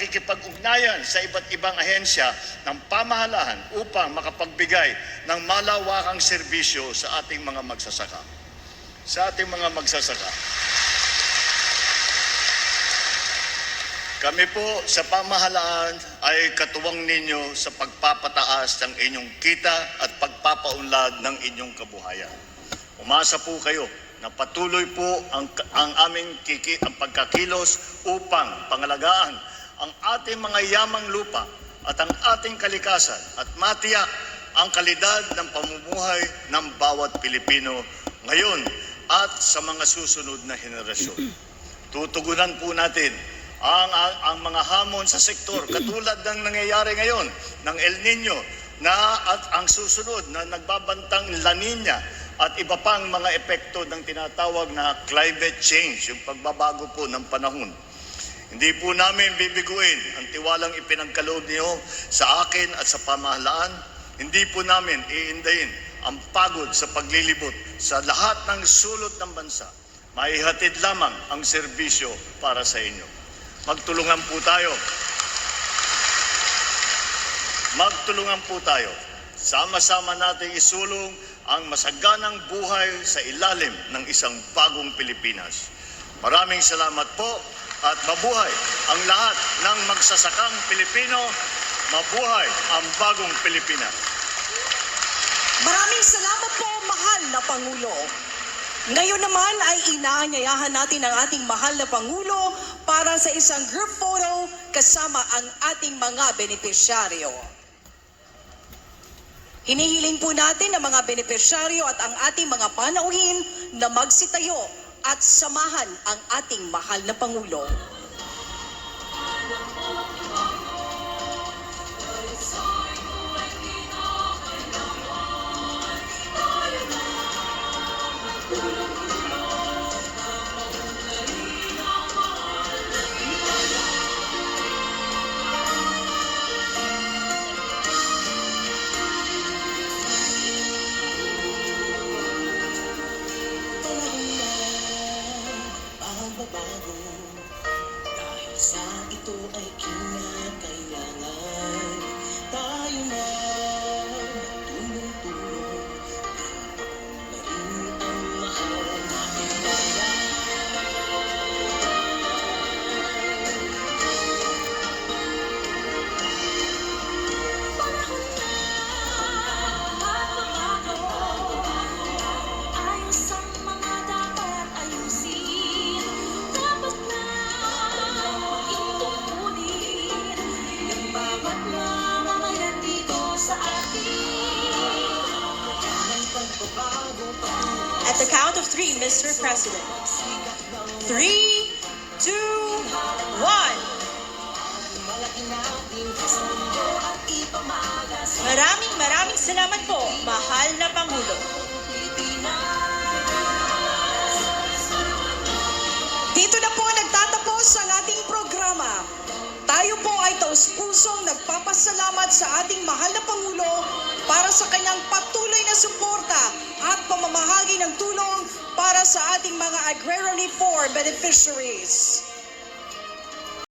pakikipag-ugnayan sa iba't ibang ahensya ng pamahalaan upang makapagbigay ng malawakang serbisyo sa ating mga magsasaka. Sa ating mga magsasaka. Kami po sa pamahalaan ay katuwang ninyo sa pagpapataas ng inyong kita at pagpapaunlad ng inyong kabuhayan. Umasa po kayo na patuloy po ang, ang aming kiki, ang pagkakilos upang pangalagaan ang ating mga yamang lupa at ang ating kalikasan at matiyak ang kalidad ng pamumuhay ng bawat Pilipino ngayon at sa mga susunod na henerasyon. Tutugunan po natin ang, ang, ang mga hamon sa sektor katulad ng nangyayari ngayon ng El Nino na at ang susunod na nagbabantang La Nina at iba pang mga epekto ng tinatawag na climate change, yung pagbabago po ng panahon. Hindi po namin bibiguin ang tiwalang ipinagkaloob niyo sa akin at sa pamahalaan. Hindi po namin iindayin ang pagod sa paglilibot sa lahat ng sulot ng bansa. Maihatid lamang ang serbisyo para sa inyo. Magtulungan po tayo. Magtulungan po tayo. Sama-sama nating isulong ang masaganang buhay sa ilalim ng isang bagong Pilipinas. Maraming salamat po at mabuhay ang lahat ng magsasakang Pilipino. Mabuhay ang bagong Pilipinas. Maraming salamat po, mahal na Pangulo. Ngayon naman ay inaanyayahan natin ang ating mahal na Pangulo para sa isang group photo kasama ang ating mga benepisyaryo. Hinihiling po natin ang mga benepisyaryo at ang ating mga panauhin na magsitayo at samahan ang ating mahal na Pangulo. Magbabago Dahil sa ito ay kinakailangan count of three, Mr. President. Three, two, one. Maraming maraming salamat po, mahal na Pangulo. Dito na po nagtatapos ang ating programa. Tayo po ay taus-pusong nagpapasalamat sa ating mahal na Pangulo para sa kanyang patuloy na suporta at sa ating mga agrarian reform beneficiaries.